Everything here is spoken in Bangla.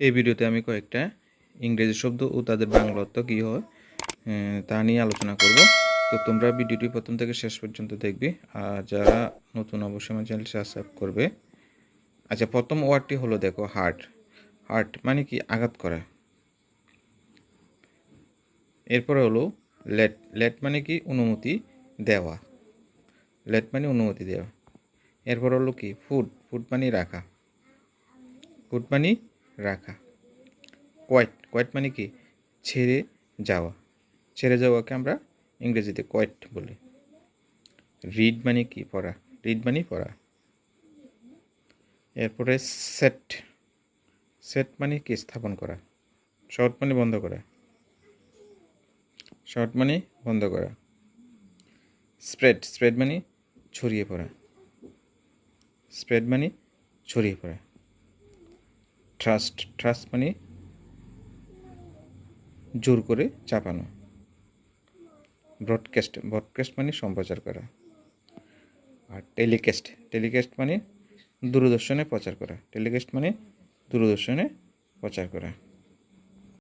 এই ভিডিওতে আমি কয়েকটা ইংরেজি শব্দ ও তাদের বাংলা অর্থ কী হয় তা নিয়ে আলোচনা করব। তো তোমরা ভিডিওটি প্রথম থেকে শেষ পর্যন্ত দেখবে আর যারা নতুন অবশ্যই আমার চ্যানেল সাবস্ক্রাইব করবে। আচ্ছা প্রথম ওয়ার্ডটি হলো দেখো হার্ট হার্ট মানে কি? আঘাত করা। এরপরে হলো লেট লেট মানে কি? অনুমতি দেওয়া। লেট মানে অনুমতি দেওয়া। এরপর হলো কি? ফুড ফুড মানে রাখা। ফুড মানে রাখা। কোয়াইট কোয়াইট মানে কি? ছেড়ে যাওয়া। ছেড়ে যাওয়াকে আমরা ইংরেজিতে কোয়াইট বলি। রিড মানে কি? পড়া। রিড মানে পড়া। এরপরে সেট সেট মানে কি? স্থাপন করা। শর্ট মানে বন্ধ করা। শর্ট মানে বন্ধ করা। স্প্রেড স্প্রেড মানে ছড়িয়ে পড়া। স্প্রেড মানে ছড়িয়ে পড়া। ট্রাস্ট ট্রাস্ট মানে জোর করে চাপানো। ব্রডকাস্ট ব্রডকাস্ট মানে সম্প্রচার করা। আর টেলিকাস্ট টেলিকাস্ট মানে দূরদর্শনে প্রচার করা। টেলিকাস্ট মানে দূরদর্শনে প্রচার করা।